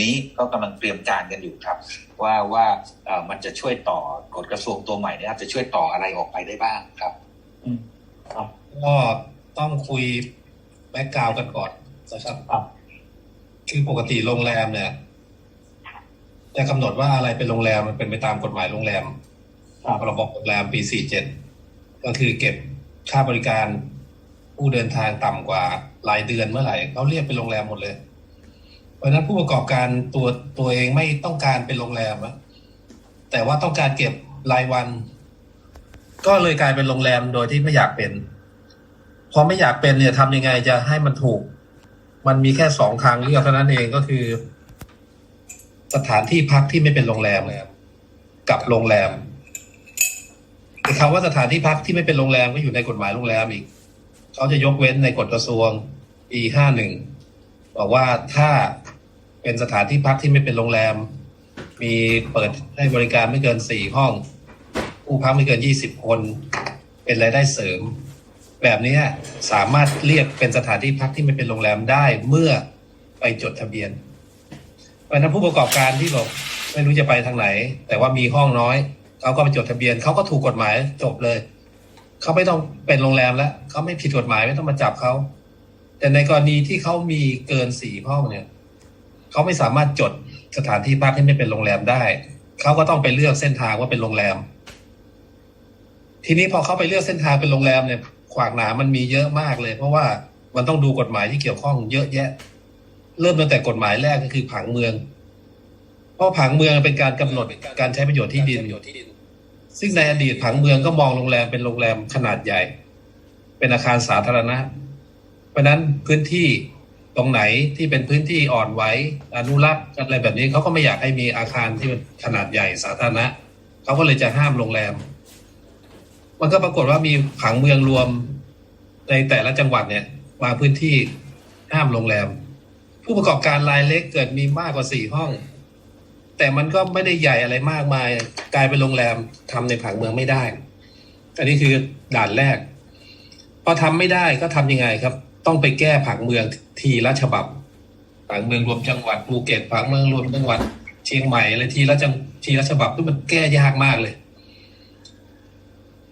นี้ก็กำลังเตรียมการกันอยู่ครับ ว่าว่าเอ่อมันจะช่วยต่อกฎกระทรวงตัวใหม่เนะครับจะช่วยต่ออะไรออกไปได้บ้างครับอืมครับก็ต้องคุยแบ็กกราวกันก่อนนะครับครับคือปกติโรงแรมเนี่ยจะกำหนดว่าอะไรเป็นโรงแรมมันเป็นไปตามกฎหมายโรงแรมครับพรบโรงแรมปี 47 ก็คือเก็บค่าบริการผู้เดินทางต่ำกว่ารายเดือนเมื่อไหร่เขาเรียกเป็นโรงแรมหมดเลยเพ ราะฉะนั้นผู้ประกอบการตัวตัวเองไม่ต้องการเป็นโรงแรมอะแต่ว่าต้องการเก็บรายวัน ก็เลยกลายเป็นโรงแรมโดยที่ไม่อยากเป็นพอไม่อยากเป็นเนี่ยทำยังไงจะให้มันถูก มันมีแค่สองทางเลือกเท่านั้นเองก็คือ สถานที่พักที่ไม่เป็นโรงแรมกับโรงแรมคำว่าสถานที่พักที่ไม่เป็นโรงแรมก็อยู่ในกฎหมายโรงแรมอีกเขาจะยกเว้นในกฎกระทรวงปีห้าหนึ่งบอกว่าถ้า เป็นสถานที่พักที่ไม่เป็นโรงแรม มีเปิดให้บริการไม่เกินสี่ห้อง ผู้พักไม่เกินยี่สิบคน เป็นรายได้เสริม แบบนี้สามารถเรียกเป็นสถานที่พักที่ไม่เป็นโรงแรมได้เมื่อไปจดทะเบียนเพราะฉะนั้นผู้ประกอบการที่บอกไม่รู้จะไปทางไหน แต่ว่ามีห้องน้อยเขาก็ไปจดทะเบียนเขาก็ถูกกฎหมายจบเลยเขาไม่ต้องเป็นโรงแรมแล้วเขาไม่ผิดกฎหมายไม่ต้องมาจับเขาแต่ในกรณีที่เขามีเกินสี่ห้องเนี่ย เขาไม่สามารถจดสถานที่พักที่ไม่เป็นโรงแรมได้ เขาก็ต้องไปเลือกเส้นทางว่าเป็นโรงแรม ทีนี้พอเขาไปเลือกเส้นทางเป็นโรงแรมเนี่ย ขวากหนามันมีเยอะมากเลย เพราะว่ามันต้องดูกฎหมายที่เกี่ยวข้องเยอะแยะ เริ่มตั้งแต่กฎหมายแรกก็คือผังเมือง เพราะผังเมืองเป็นการกำหนดการใช้ประโยชน์ที่ดิน ซึ่งในอดีตผังเมืองก็มองโรงแรมเป็นโรงแรมขนาดใหญ่ เป็นอาคารสาธารณะ เพราะนั้นพื้นที่ ตรงไหนที่เป็นพื้นที่อ่อนไหวอนุรักษ์อะไรแบบนี้เขาก็ไม่อยากให้มีอาคารที่มันขนาดใหญ่สาธารณะเขาก็เลยจะห้ามโรงแรม มันก็ปรากฏว่ามีผังเมืองรวมในแต่ละจังหวัดเนี่ยบางพื้นที่ห้ามโรงแรม ผู้ประกอบการรายเล็กเกิดมีมากกว่าสี่ห้อง แต่มันก็ไม่ได้ใหญ่อะไรมากมาย กลายเป็นโรงแรมทำในผังเมืองไม่ได้ อันนี้คือด่านแรก พอทำไม่ได้ก็ทำยังไงครับ ต้องไปแก้ผังเมืองทีละฉบับผังเมืองรวมจังหวัดภูเก็ตผังเมืองรวมจังหวัด เชียงใหม่อะไรทีละจังทีละฉบับที่มันแก้ยากมากเลย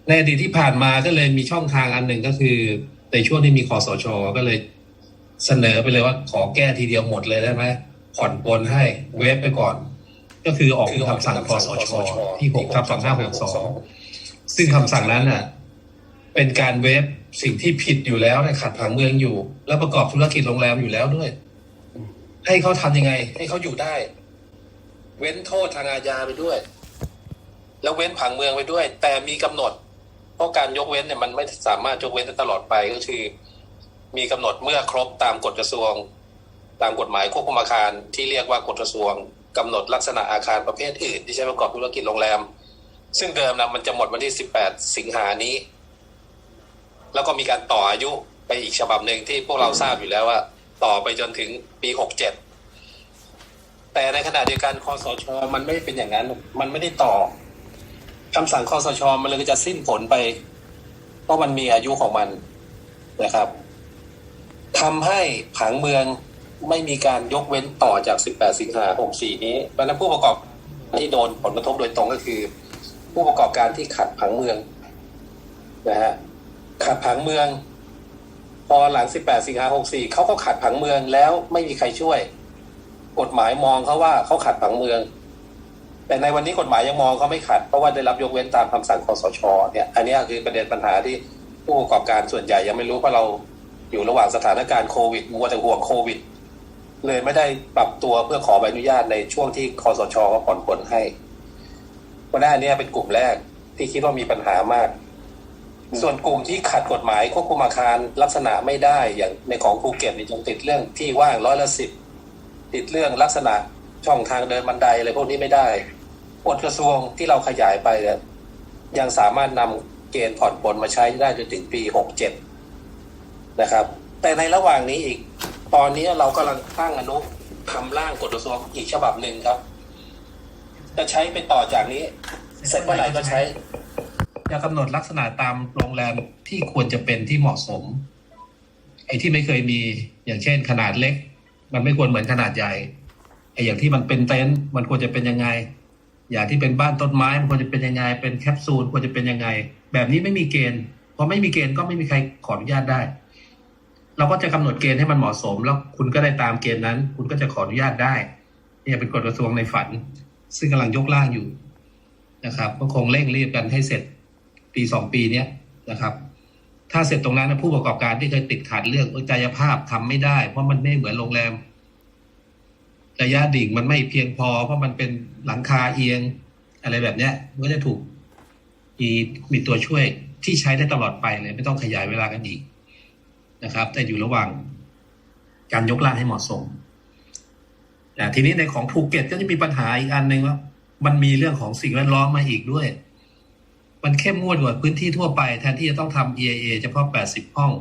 ในอดีตที่ผ่านมาก็เลยมีช่องทางอันหนึ่งก็คือในช่วงที่มีคอสชก็เลยเสนอไปเลยว่าขอแก้ทีเดียวหมดเลยได้ไหมผ่อนปลนให้เวฟไปก่อน ก็คือออกคำสั่งคอสชที่หกทับสองห้าหกสองซึ่งคำสั่งนั้นน่ะ เป็นการเวฟ สิ่งที่ผิดอยู่แล้วในขัดผังเมืองอยู่ แล้วประกอบธุรกิจโรงแรมอยู่แล้วด้วย ให้เขาทำยังไง ให้เขาอยู่ได้ เว้นโทษทางอาญาไปด้วย แล้วเว้นผังเมืองไปด้วย แต่มีกำหนด เพราะการยกเว้นเนี่ยมันไม่สามารถยกเว้นได้ตลอดไปก็คือ มีกำหนดเมื่อครบตามกฎกระทรวง ตามกฎหมายควบคุมอาคารที่เรียกว่ากฎกระทรวงกำหนดลักษณะอาคารประเภทอื่น ที่ใช้ประกอบธุรกิจโรงแรม ซึ่งเดิมนะมันจะหมดวันที่ 18 สิงหานี้ แล้วก็มีการต่ออายุไปอีกฉบับหนึ่งที่พวกเราทราบอยู่แล้วว่า ต่อไปจนถึงปี67แต่ในขณะเดียวกันคอสชมันไม่เป็นอย่างนั้น มันไม่ได้ต่อคำสั่งคอสชมันเลยจะสิ้นผลไป เพราะมันมีอายุของมันนะครับทำให้ผังเมืองไม่มีการยกเว้นต่อจาก 18 สิงหาคม64นี้เพราะนั้นผู้ประกอบที่โดนผลกระทบโดยตรงก็คือ ผู้ประกอบการที่ขัดผังเมืองนะฮะ ขัดผังเมือง พอหลัง 18 สิงหาคม64เขาก็ขัดผังเมืองแล้วไม่มีใครช่วย กฎหมายมองเขาว่าเขาขัดผังเมือง แต่ในวันนี้กฎหมายยังมองเขาไม่ขัด เพราะว่าได้รับยกเว้นตามคำสั่งคอสชเนี่ย อันนี้คือประเด็นปัญหาที่ผู้ประกอบการส่วนใหญ่ยังไม่รู้เพราะเราอยู่ระหว่างสถานการณ์โควิดมัวแต่ห่วงโควิด เลยไม่ได้ปรับตัวเพื่อขอใบอนุญาตในช่วงที่คอสชก็ผ่อนปลนให้เพราะนั้นอันนี้เป็นกลุ่มแรกที่คิดว่ามีปัญหามาก ส่วนกลุ่มที่ขัดกฎหมายควบคุมอาคารลักษณะไม่ได้อย่างในของภูเก็ตนี่ยังติดเรื่องที่ว่างร้อยละสิบติดเรื่องลักษณะช่องทางเดินบันไดอะไรพวกนี้ไม่ได้กฎกระทรวงที่เราขยายไปเนี่ยยังสามารถนำเกณฑ์ผ่อนปลนมาใช้ได้จนถึงปีหกเจ็ดนะครับ แต่ในระหว่างนี้อีก ตอนนี้เรากำลังตั้งอนุทำร่างกฎกระทรวงอีกฉบับหนึ่งครับ จะใช้ไปต่อจากนี้ เสร็จเมื่อไหร่ก็ใช้ จะกำหนดลักษณะตามโรงแรมที่ควรจะเป็นที่เหมาะสม ไอ้ที่ไม่เคยมีอย่างเช่น ขนาดเล็ก มันไม่ควรเหมือนขนาดใหญ่ไอ้อย่างที่มันเป็นเต็นท์มันควรจะเป็นยังไง อย่างที่เป็นบ้านต้นไม้มันควรจะเป็นยังไง เป็นแคปซูลควรจะเป็นยังไง แบบนี้ไม่มีเกณฑ์พอไม่มีเกณฑ์ก็ไม่มีใครขออนุญาตได้ เราก็จะกำหนดเกณฑ์ให้มันเหมาะสม แล้วคุณก็ได้ตามเกณฑ์นั้น คุณก็จะขออนุญาตได้เนี่ยเป็นกฎกระทรวงในฝัน ซึ่งกำลังยกร่างอยู่นะครับ ก็คงเร่งรีบกันให้เสร็จ ปีสองปีเนี้ยนะครับ ถ้าเสร็จตรงนั้นผู้ประกอบการที่เคยติดขัดเรื่องกายภาพทำไม่ได้ เพราะมันไม่เหมือนโรงแรมระยะดิ่งมันไม่เพียงพอ เพราะมันเป็นหลังคาเอียงอะไรแบบเนี้ยก็จะถูกมีมีตัวช่วยที่ใช้ได้ตลอดไปเลย ไม่ต้องขยายเวลากันอีกนะครับ แต่อยู่ระหว่างการยกร่างให้เหมาะสมอ่ทีนี้ในของภูเก็ตก็จะมีปัญหาอีกอันหนึ่งว่า มันมีเรื่องของสิ่งแวดล้อมมาอีกด้วย มันเข้มงวดกว่าพื้นที่ทั่วไปแทนที่จะต้องทำ EIA เฉพาะ 80 ห้อง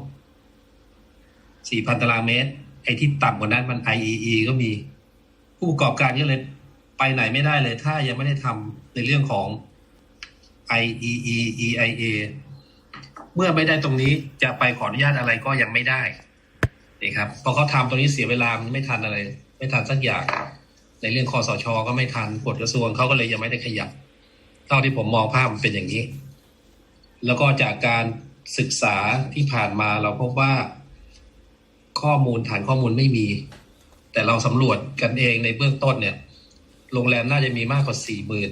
4,000 ตารางเมตร ไอ้ที่ต่ำกว่านั้นมัน IEE ก็มี ผู้ประกอบการก็เลยไปไหนไม่ได้เลย ถ้ายังไม่ได้ทำในเรื่องของ IEE EIA เมื่อไม่ได้ตรงนี้จะไปขออนุญาตอะไรก็ยังไม่ได้นี่ครับพอเขาทำตรงนี้เสียเวลามันไม่ทันอะไร ไม่ทันสักอย่าง ในเรื่องคอสช ก็ไม่ทันกฎกระทรวงเขาก็เลยยังไม่ได้ขยับ เท่าที่ผมมองภาพมันเป็นอย่างนี้ แล้วก็จากการศึกษาที่ผ่านมาเราพบว่าข้อมูลฐานข้อมูลไม่มี แต่เราสำรวจกันเองในเบื้องต้นเนี่ย โรงแรมน่าจะมีมากกว่าสี่หมื่น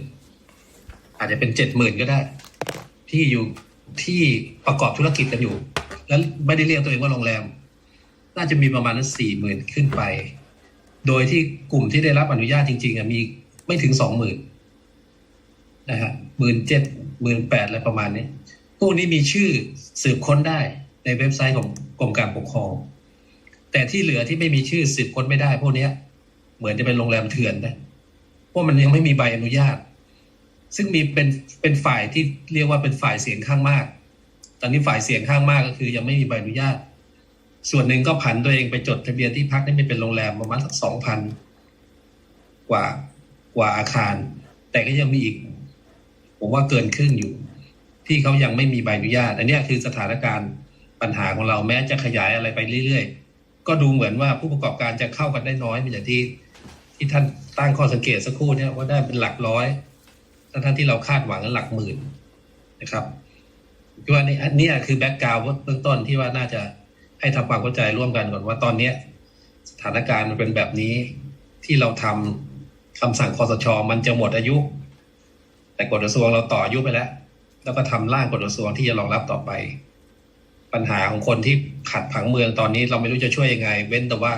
อาจจะเป็นเจ็ดหมื่นก็ได้ ที่อยู่ที่ประกอบธุรกิจกันอยู่ แล้วไม่ได้เรียกตัวเองว่าโรงแรม น่าจะมีประมาณนั้นสี่หมื่นขึ้นไป โดยที่กลุ่มที่ได้รับอนุญาตจริงๆมีไม่ถึงสองหมื่น นะฮะหมื่นเจ็ดหมื่นแปดอะไรประมาณนี้พวกนี้มีชื่อสืบค้นได้ในเว็บไซต์ของกรมการปกครอง แต่ที่เหลือที่ไม่มีชื่อสืบค้นไม่ได้ พวกนี้เหมือนจะเป็นโรงแรมเถื่อนนะเพราะมันยังไม่มีใบอนุญาต ซึ่งมีเป็นเป็นฝ่ายที่เรียกว่าเป็นฝ่ายเสียงข้างมาก ตอนนี้ฝ่ายเสียงข้างมากก็คือยังไม่มีใบอนุญาต ส่วนหนึ่งก็ผันตัวเองไปจดทะเบียนที่พักนี่ไม่เป็นโรงแรมประมาณสักสองพันกว่ากว่าอาคาร แต่ก็ยังมีอีก ผมว่าเกินครึ่งอยู่ ที่เขายังไม่มีใบอนุญาต อันนี้คือสถานการณ์ปัญหาของเราแม้จะขยายอะไรไปเรื่อยๆ ก็ดูเหมือนว่าผู้ประกอบการจะเข้ากันได้น้อยเป็นอย่างที่ ที่ท่านตั้งข้อสังเกตสักครู่เนี่ยว่าได้เป็นหลักร้อยทั้งท่านที่เราคาดหวังกันหลักหมื่นนะครับคิดว่านี่อันนี้คือแบ็กกราวด์เบื้องต้นที่ว่าน่าจะให้ทำความเข้าใจร่วมกันก่อนว่าตอนเนี้ยสถานการณ์มันเป็นแบบนี้ที่เราทำคำสั่งคอสช มันจะหมดอายุ แต่กฎกระทรวงเราต่ออายุไปแล้ว แล้วก็ทำร่างกฎกระทรวงที่จะรองรับต่อไป ปัญหาของคนที่ขัดผังเมืองตอนนี้เราไม่รู้จะช่วยยังไง เว้นแต่ว่า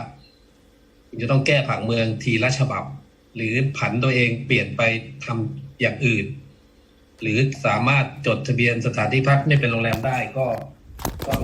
จะต้องแก้ผังเมืองทีละฉบับ หรือผันตัวเองเปลี่ยนไปทำอย่างอื่น หรือสามารถจดทะเบียนสถานที่พักไม่เป็นโรงแรมได้ก็ก็